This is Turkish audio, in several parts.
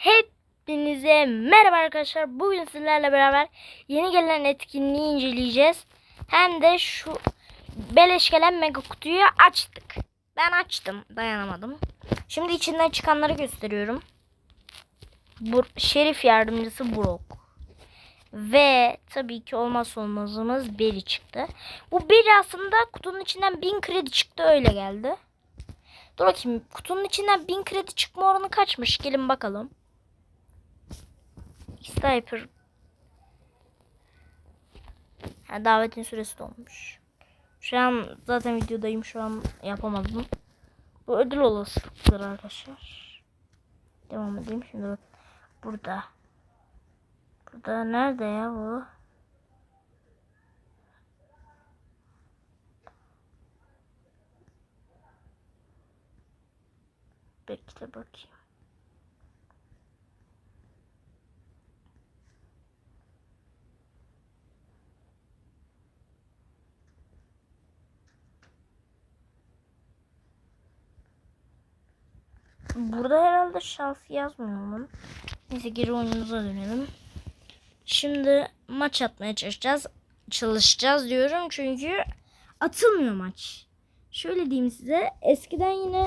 Hepinize merhaba arkadaşlar. Bugün sizlerle beraber yeni gelen etkinliği inceleyeceğiz. Hem de şu beleş gelen mega kutuyu açtık. Ben açtım. Dayanamadım. Şimdi içinden çıkanları gösteriyorum. Bu Şerif yardımcısı Brock. Ve tabii ki olmazsa olmazımız Beri çıktı. Bu Beri aslında kutunun içinden 1000 kredi çıktı öyle geldi. Dur bakayım kutunun içinden 1000 kredi çıkma oranı kaçmış? Gelin bakalım. Sniper. Ha, davetin süresi dolmuş. Şu an zaten videodayım. Şu an yapamadım. Bu ödül olasılıkları arkadaşlar. Devam edeyim. Şimdi bak. Burada. Burada nerede ya bu? Bekle bakayım. Burada herhalde şans yazmıyor onun. Neyse geri oyunumuza dönelim. Şimdi maç atmaya çalışacağız. Çalışacağız diyorum çünkü atılmıyor maç. Şöyle diyeyim size. Eskiden yine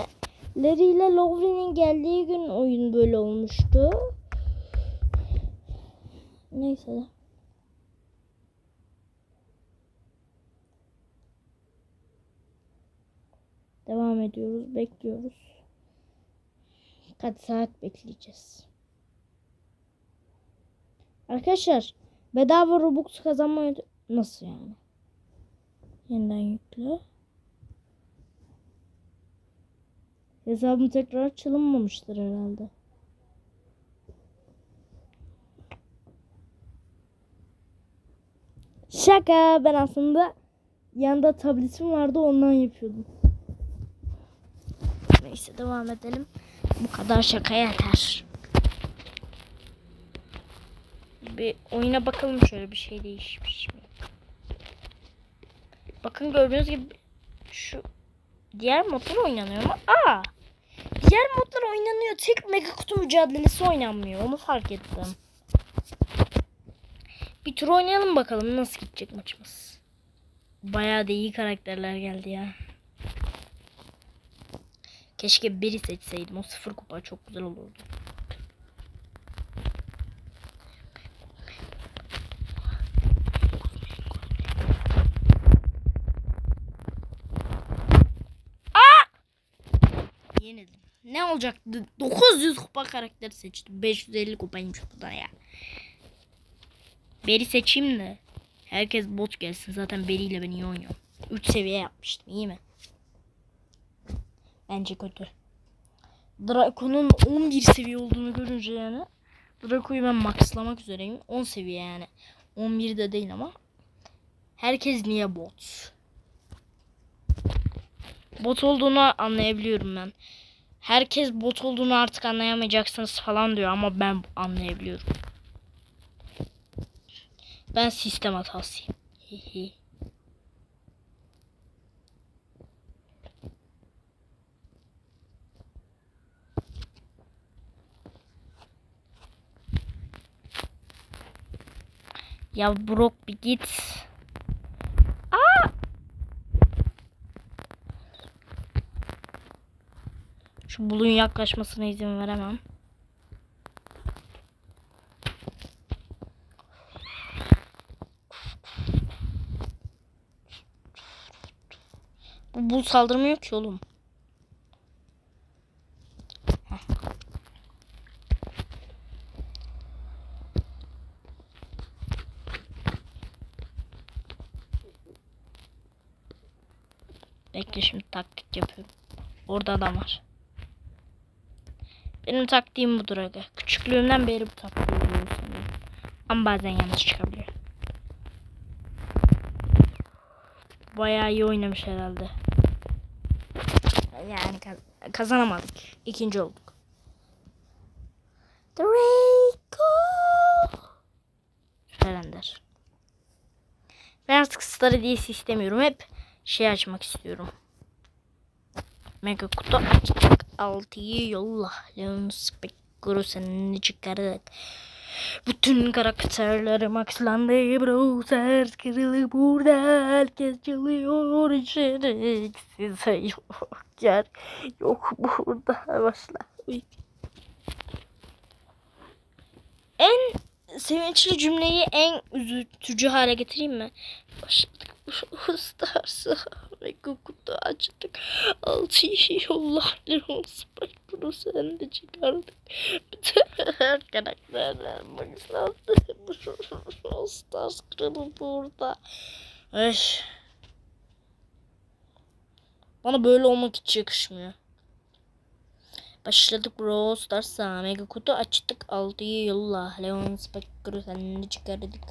Larry ile Lowry'nin geldiği gün oyun böyle olmuştu. Neyse. Devam ediyoruz. Bekliyoruz. Kaç saat bekleyeceğiz. Arkadaşlar bedava Robux kazanmayı nasıl yani? Yeniden yükle. Hesabım tekrar çalınmamıştır herhalde. Şaka ben aslında yanında tabletim vardı ondan yapıyordum. Neyse devam edelim. Bu kadar şaka yeter. Bir oyuna bakalım şöyle bir şey değişmiş mi? Bakın gördüğünüz gibi şu diğer modlar oynanıyor mu? Aa! Diğer modlar oynanıyor. Tek mega kutu mücadelesi oynanmıyor. Onu fark ettim. Bir tur oynayalım bakalım nasıl gidecek maçımız. Bayağı da iyi karakterler geldi ya. Keşke biri seçseydim. O sıfır kupa çok güzel olurdu. Yenildim. Ne olacaktı? 900 kupa karakteri seçtim. 550 kupaymış bu da ya. Beri seçeyim de. Herkes bot gelsin. Zaten Beri ile ben iyi oynuyorum. 3 seviye yapmıştım. iyi mi? Bence kötü. Draco'nun 11 seviye olduğunu görünce yani. Draco'yu ben maxlamak üzereyim. 10 seviye yani. 11 de değil ama. Herkes niye bot? Bot olduğunu anlayabiliyorum ben. Herkes bot olduğunu artık anlayamayacaksınız falan diyor ama ben anlayabiliyorum. Ben sistem hatasıyım. Ya Brock bir git. Aa! Şu bulun yaklaşmasına izin veremem. Bu bul saldırmıyor ki oğlum. Heh. Bekle şimdi taktik yapıyorum. Orada adam var. Benim taktiğim budur aga. Küçüklüğümden beri bu taktiği sanırım. Ama bazen yanlış çıkabiliyor. Bayağı iyi oynamış herhalde. Yani kaz- kazanamadık. İkinci olduk. Draco. Ferender. Ben artık Star Hediyesi istemiyorum. Hep şey açmak istiyorum. Mega kutu açtık. Altıyı yolla. Leon Spectre. Senin çıkardık. Bütün karakterlerim akslandı browser kırılı burada herkes çalıyor içerik size yok yer yok burada başla. En sevinçli cümleyi en üzüntücü hale getireyim mi? Başladık ustarsı ve kutu açtık. Altı yollar olsun. Bunu sen de çıkardık. Bütün her karakterler. Bu Stars kralı burada. Ay. Bana böyle olmak hiç yakışmıyor. Başladık Brawl Stars'a. Mega kutu açtık. 6 yolla. Leon Spectre sen de çıkardık.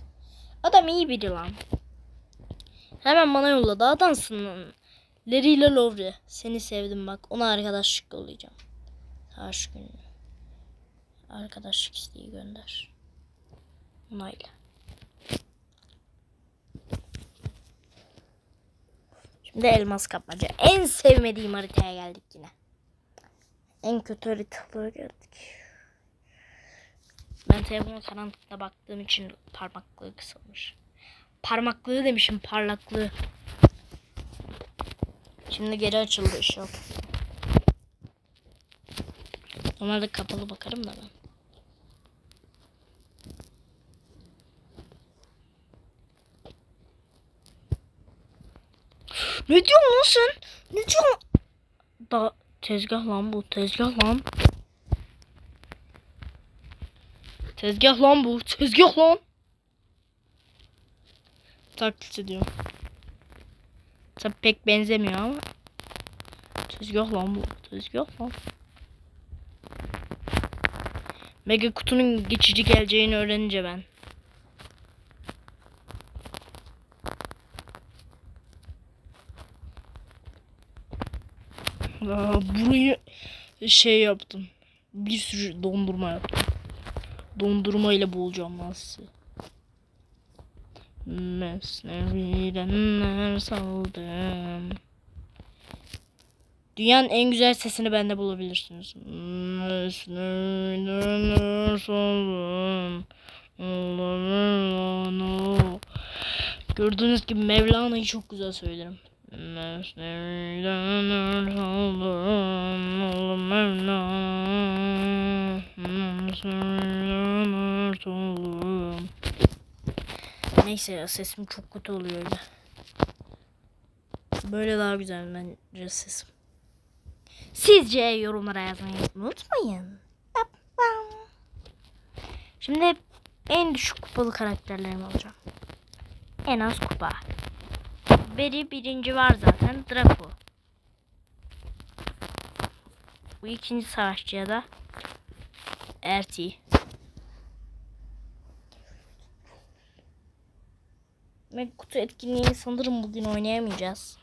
Adam iyi biri lan. Hemen bana yolladı. Adamsın. Larry ile Lovre. Seni sevdim bak. Ona arkadaşlık yollayacağım. Taş günü. Arkadaşlık isteği gönder. Onayla. Şimdi elmas kapmaca. En sevmediğim haritaya geldik yine. En kötü haritalara geldik. Ben telefona karanlıkta baktığım için parmaklığı kısalmış. Parmaklığı demişim parlaklığı. Şimdi geri açıldı ışık. Normalde kapalı bakarım da ben. Ne diyorsun lan sen? Ne diyorsun? Da tezgah lan bu tezgah lan. Tezgah lan bu tezgah lan. Taklit ediyorum. Tabi pek benzemiyor ama. Tezgah lan bu tezgah lan. Mega kutunun geçici geleceğini öğrenince ben. Aa, burayı şey yaptım. Bir sürü dondurma yaptım. Dondurma ile boğulacağım lan sizi. Mesnevidenler saldım. Dünyanın en güzel sesini bende bulabilirsiniz. Mesnevidenler saldım. Gördüğünüz gibi Mevlana'yı çok güzel söylerim. Mesnevidenler saldım. Oğlum Mevlana. Mesnevidenler saldım. Neyse ya sesim çok kötü oluyor öyle. Böyle daha güzel bence sesim. Sizce yorumlara yazmayı unutmayın. Şimdi en düşük kupalı karakterlerimi alacağım. En az kupa. Beri birinci var zaten. Draco. Bu ikinci savaşçıya da Erti. Mega kutu etkinliğini sanırım bugün oynayamayacağız.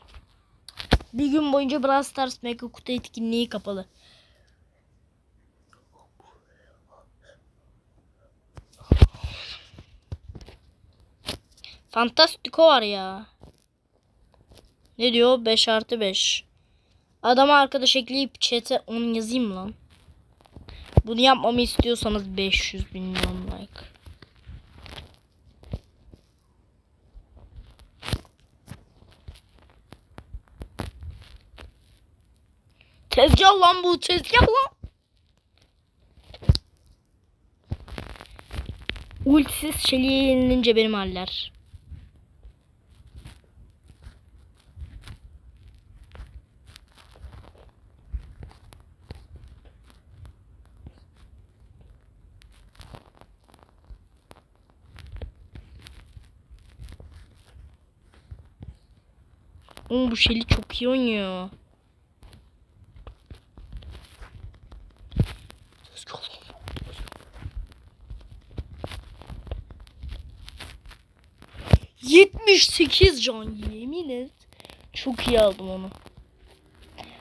Bir gün boyunca Brawl Stars Mega kutu etkinliği kapalı. Fantastiko var ya. Ne diyor? 5 artı 5. Adama arkadaş ekleyip chat'e onu yazayım lan. Bunu yapmamı istiyorsanız 500 milyon like. Tezgah lan bu tezgah lan. Ultisiz çeliğe yenilince benim haller. Oğlum bu Shelly çok iyi oynuyor. Yetmiş sekiz can yemin et. Çok iyi aldım onu.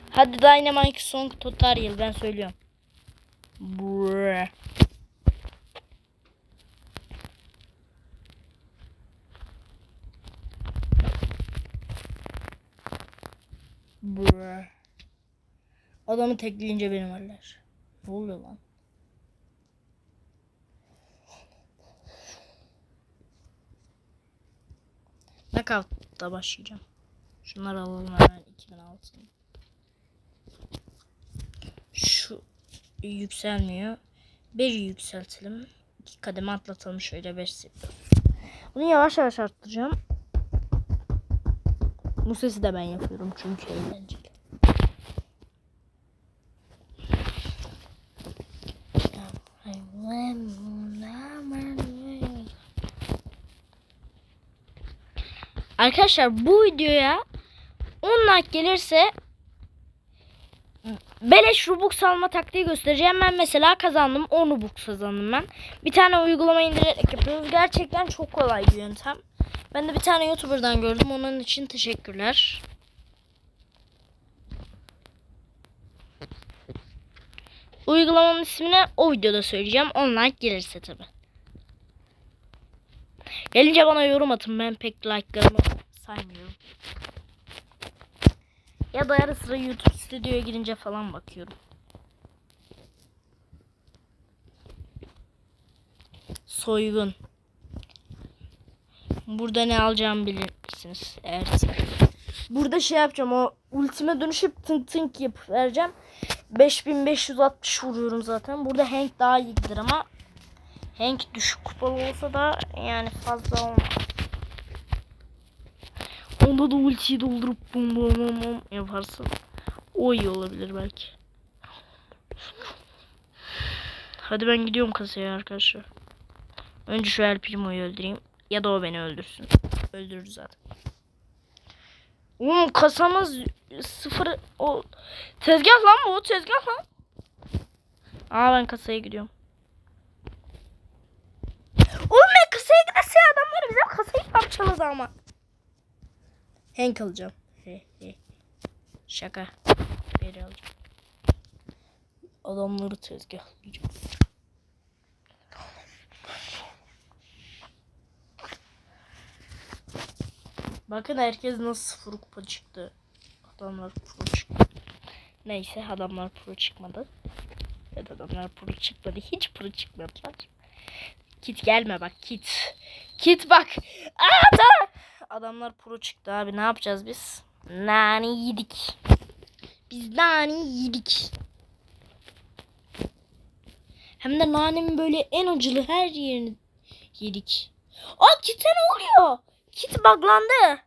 Hadi Dynamite Song Tutorial ben söylüyorum. Brrr. Adamı tekleyince benim haller. Ne oluyor lan? Knockout'ta başlayacağım. Şunları alalım hemen 2006. Şu yükselmiyor. Bir yükseltelim. İki kademe atlatalım şöyle 5 seviye. Bunu yavaş yavaş arttıracağım. Bu sesi de ben yapıyorum çünkü eğlence. Arkadaşlar bu videoya 10 like gelirse beleş Robux alma taktiği göstereceğim. Ben mesela kazandım. 10 Robux kazandım ben. Bir tane uygulama indirerek yapıyoruz. Gerçekten çok kolay bir yöntem. Ben de bir tane YouTuber'dan gördüm. Onun için teşekkürler. Uygulamanın ismini o videoda söyleyeceğim. 10 like gelirse tabi. Gelince bana yorum atın. Ben pek like'larımı saymıyorum. Ya da ara sıra YouTube stüdyoya girince falan bakıyorum. Soygun. Burada ne alacağımı bilirsiniz. Eğer Burada şey yapacağım. O ultime dönüşüp tınk tınk yapıp vereceğim. 5560 vuruyorum zaten. Burada Hank daha iyidir ama Hank düşük kupalı olsa da yani fazla olmaz. Onda da ultiyi doldurup bum bum bum bum yaparsın. O iyi olabilir belki. Hadi ben gidiyorum kasaya arkadaşlar. Önce şu El Primo'yu öldüreyim. Ya da o beni öldürsün. Öldürür zaten. Oğlum kasamız sıfır o tezgah lan bu tezgah lan. Aa ben kasaya gidiyorum. Oğlum ben kasaya giderse adamlar bizim kasayı parçaladı ama. Hank alacağım. Şaka. Beri alacağım. Adamları tezgahlayacağım. Bakın herkes nasıl sıfır kupa çıktı. Adamlar pro çıktı. Neyse adamlar pro çıkmadı. Evet adamlar pro çıkmadı. Hiç pro çıkmadılar. Kit gelme bak kit. Kit bak. Aa, da! Adamlar pro çıktı abi ne yapacağız biz? Nani yedik. Biz nani yedik. Hem de nanemin böyle en acılı her yerini yedik. Aa kite ne oluyor? Kit buglandı.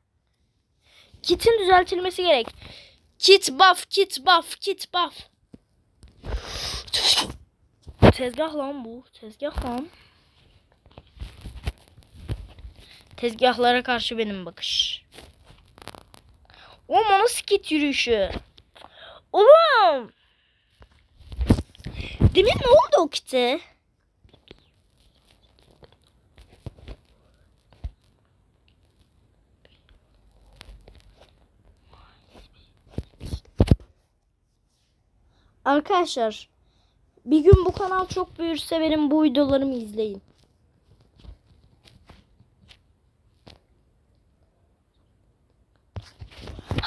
Kit'in düzeltilmesi gerek. Kit buff, kit buff, kit buff. Tezgah lan bu. Tezgah lan. Tezgahlara karşı benim bakış. Oğlum o nasıl kit yürüyüşü? Oğlum. Demin ne oldu o kite? Arkadaşlar bir gün bu kanal çok büyürse benim bu videolarımı izleyin.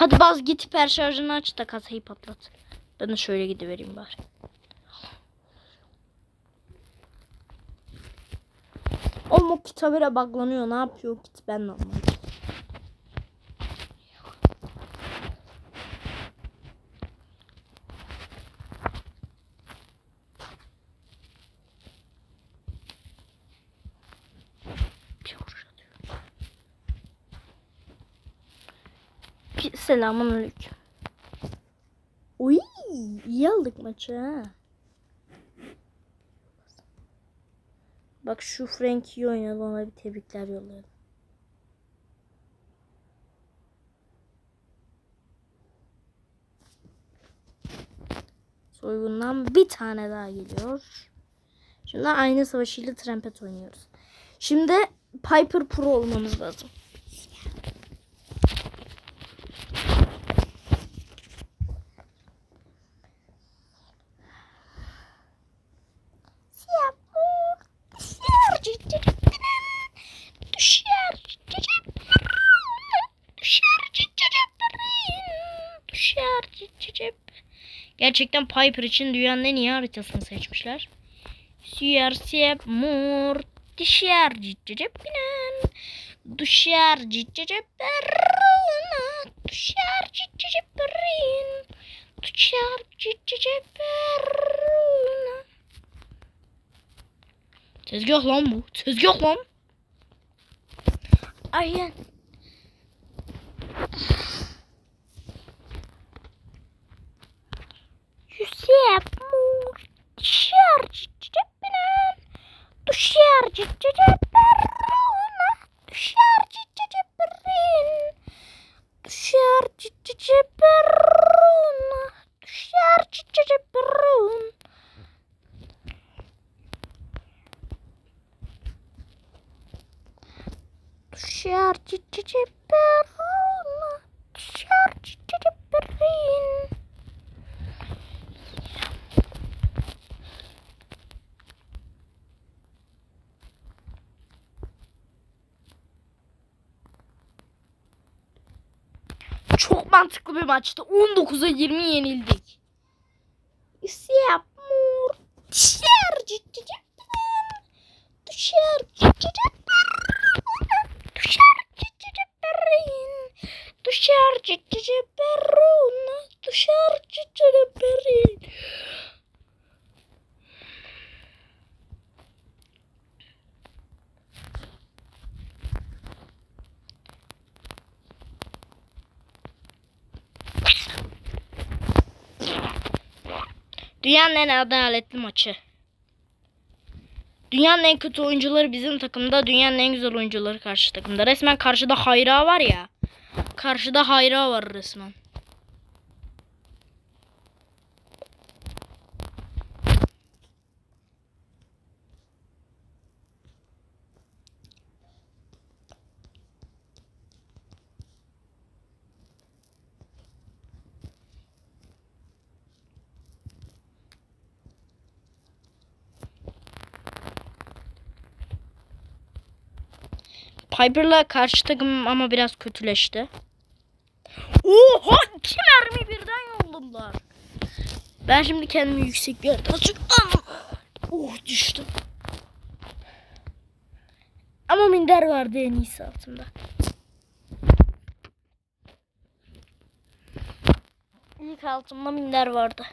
Hadi baz git hiper şarjını aç da kasayı patlat. Ben de şöyle gidivereyim bari. Oğlum o kit habire buglanıyor. Ne yapıyor kit ben de anlamadım. Selamun aleyküm. Uy, iyi aldık maçı ha. Bak şu Frank iyi oynadı ona bir tebrikler yollayalım. Soygundan bir tane daha geliyor. Şimdi aynı savaşıyla trampet oynuyoruz. Şimdi Piper Pro olmamız lazım. Siyah bu düşer ciciciklerim. Düşer ciciciklerim. Düşer ciciciklerim. Düşer cicicik. Gerçekten Piper için dünyanın en iyi haritasını seçmişler. Siyar siyah mor düşer ciciciklerim. Düşer ciccici peruna. Düşer ciccici perin. Düşer ciccici peruna. Tezgah lan bu. Tezgah lan. Aynen. Yusuf mur. Düşer ciccici perin. Düşer ciccici peruna. Düşer ciccici perin. Düşer ciccici peruna. Çok mantıklı bir maçtı. 19'a 20 yenildik. Dünyanın en adaletli maçı. Dünyanın en kötü oyuncuları bizim takımda. Dünyanın en güzel oyuncuları karşı takımda. Resmen karşıda Hayra var ya. Karşıda Hayra var resmen. Piper'la karşı takım ama biraz kötüleşti. Oha iki mermi birden yolladılar. Ben şimdi kendimi yüksek bir yerde açık. Oh düştüm. Ama minder vardı en iyisi altında. İlk altımda minder vardı.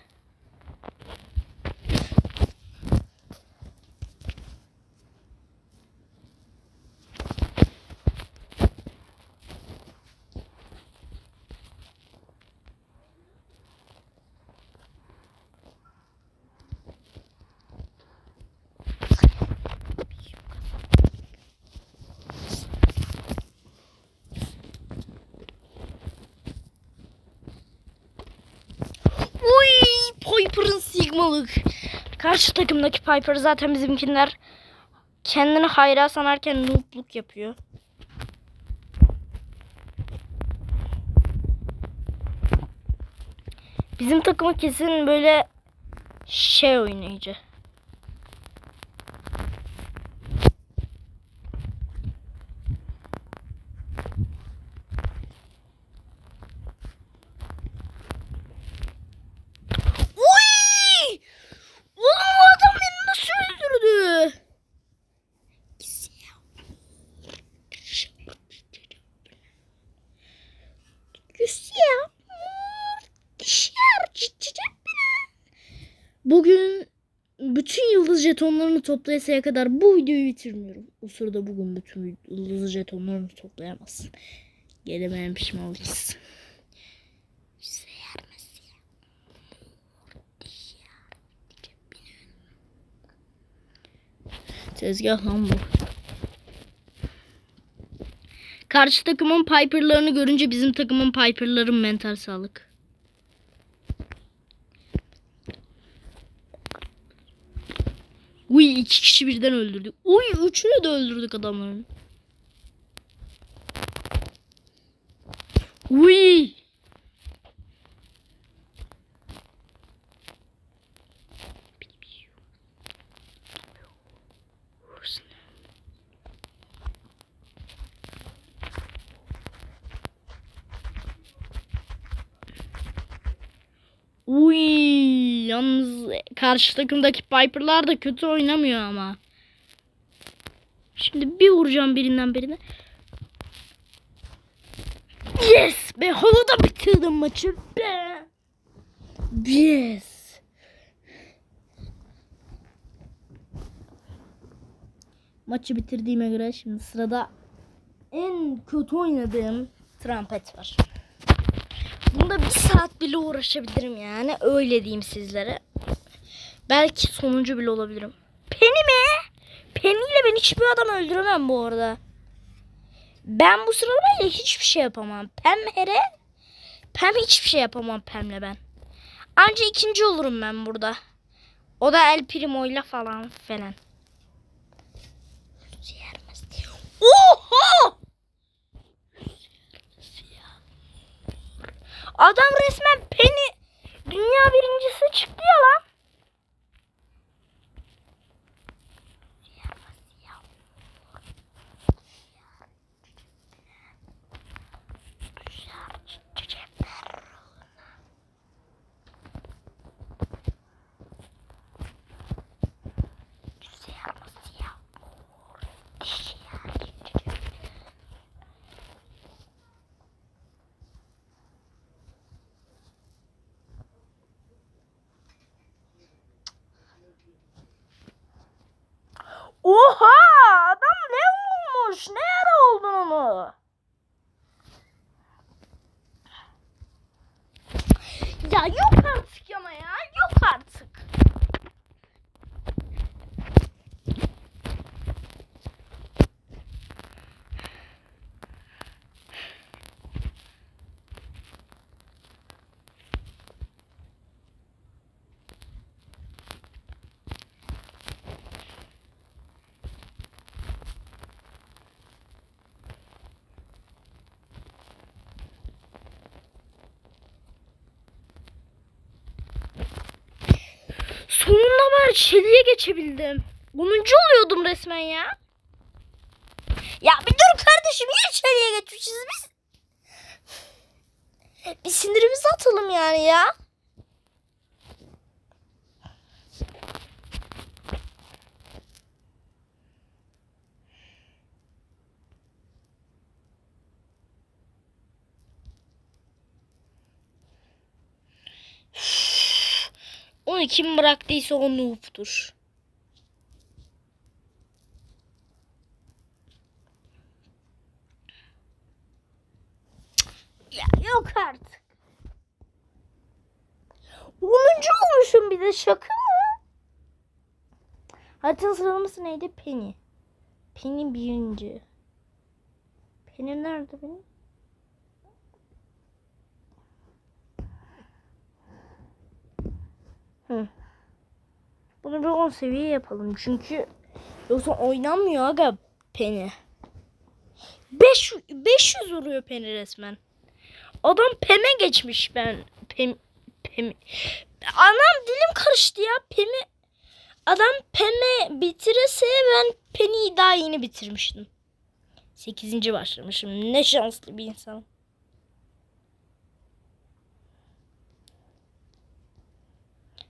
Uy, Sigmalık. Karşı takımdaki Piper zaten bizimkiler kendini hayra sanarken noobluk yapıyor. Bizim takımı kesin böyle şey oynayıcı. Uy! Oğlum o adam beni nasıl öldürdü? Güzel. Bugün bütün yıldız jetonlarını toplayasaya kadar bu videoyu bitirmiyorum. O sırada bugün bütün yıldız jetonlarını toplayamazsın. Gelemeyen pişman olacaksın. Tezgah lan bu. Karşı takımın Piper'larını görünce bizim takımın Piper'ların mental sağlık. Uy iki kişi birden öldürdük. Uy üçünü de öldürdük adamların. Uy. Uy, yalnız karşı takımdaki Piper'lar da kötü oynamıyor ama. Şimdi bir vuracağım birinden birine. Yes be havada bitirdim maçı be. Yes. Maçı bitirdiğime göre şimdi sırada en kötü oynadığım trompet var. Bunda bir saat bile uğraşabilirim yani öyle diyeyim sizlere. Belki sonuncu bile olabilirim. Penny mi? Penny ile ben hiçbir adam öldüremem bu arada. Ben bu sıralamayla hiçbir şey yapamam. Pem here. Pem hiçbir şey yapamam Pem'le ben. Anca ikinci olurum ben burada. O da El Primo'yla falan falan. Oha! Adam resmen Penny dünya birincisi çıktı ya lan. Oha! Sonunda çeliğe geçebildim. 10. oluyordum resmen ya. Ya bir dur kardeşim niye çeliğe geçmişiz biz? Bir sinirimizi atalım yani ya. Onu kim bıraktıysa o noob'dur. Ya yok artık. 10. olmuşum bir de şaka mı? Haritanın sıralaması neydi? Penny. Penny birinci. Penny nerede benim? Bunu bir 10 seviye yapalım. Çünkü yoksa oynanmıyor aga Penny. 500, 500 vuruyor Penny resmen. Adam Pem'e geçmiş ben. Pem, Pem. Anam dilim karıştı ya. Pem'i Adam Pem'e bitirirse ben Penny'yi daha yeni bitirmiştim. 8. başlamışım. Ne şanslı bir insan.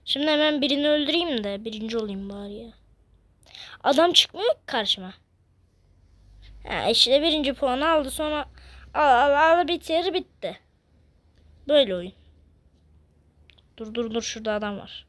Şimdi hemen birini öldüreyim de birinci olayım bari ya. Adam çıkmıyor ki karşıma. Ha işte birinci puanı aldı sonra al al al bitir bitti. Böyle oyun. Dur dur dur şurada adam var.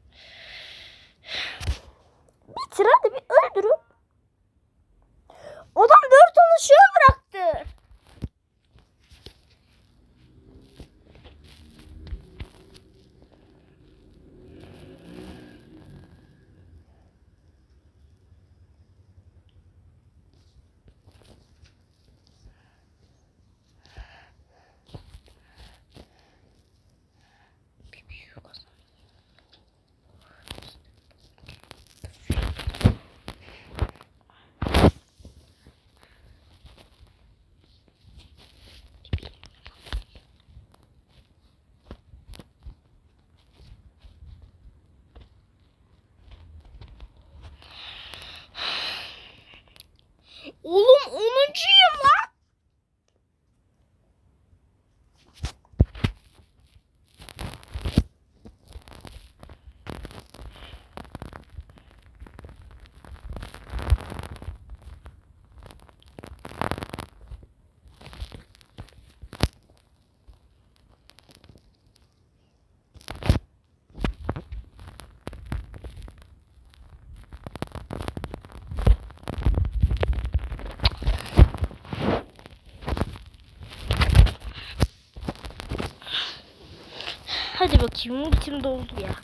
Bakayım ultim doldu ya.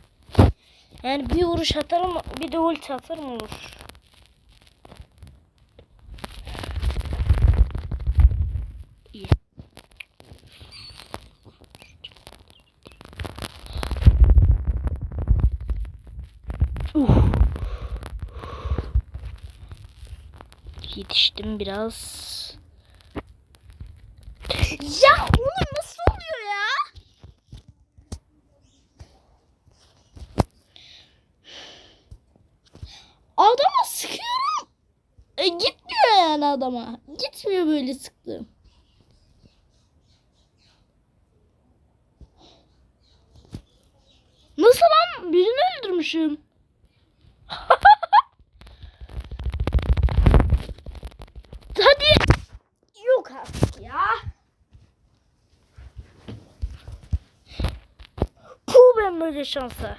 Yani bir vuruş atarım bir de ulti atarım olur. İyi. Uh. Yetiştim biraz. Ya oğlum nasıl oluyor ya? Adama sıkıyorum. E, gitmiyor yani adama. Gitmiyor böyle sıktığım. Nasıl lan? Birini öldürmüşüm. Hadi. Yok artık ya. Puh ben böyle şansa.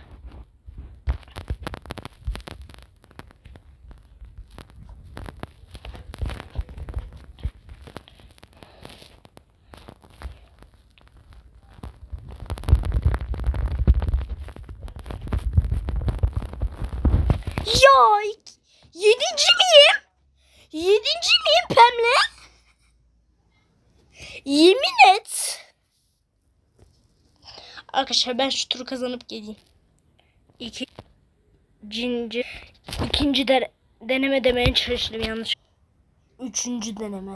Ya yedinci miyim? Yedinci miyim Pemle? Yemin et. Arkadaşlar ben şu turu kazanıp geleyim. İki, ikinci, ikinci de, deneme demeye çalıştım yanlış. Üçüncü deneme.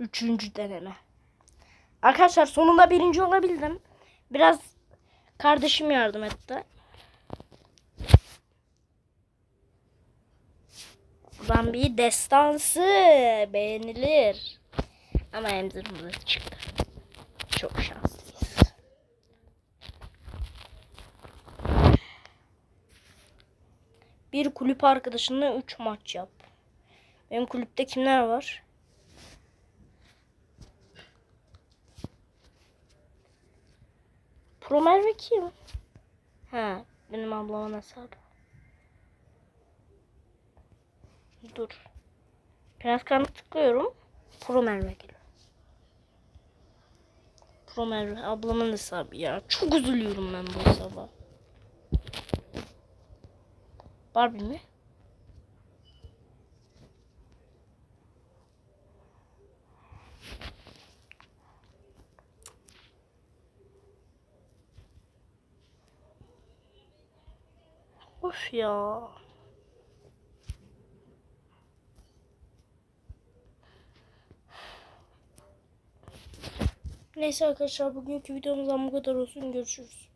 Üçüncü deneme. Arkadaşlar sonunda birinci olabildim. Biraz kardeşim yardım etti. Bir destansı beğenilir. Ama Emzir burada çıktı. Çok şanslıyız. Bir kulüp arkadaşınla 3 maç yap. Benim kulüpte kimler var? Pro Merve kim? Ha, benim ablamın hesabı. Dur. Biraz karanlık tıklıyorum. Pro Merve geliyor. Pro Merve ablamın hesabı ya. Çok üzülüyorum ben bu hesaba. Barbie mi? Of ya. Neyse arkadaşlar bugünkü videomuzdan bu kadar olsun. Görüşürüz.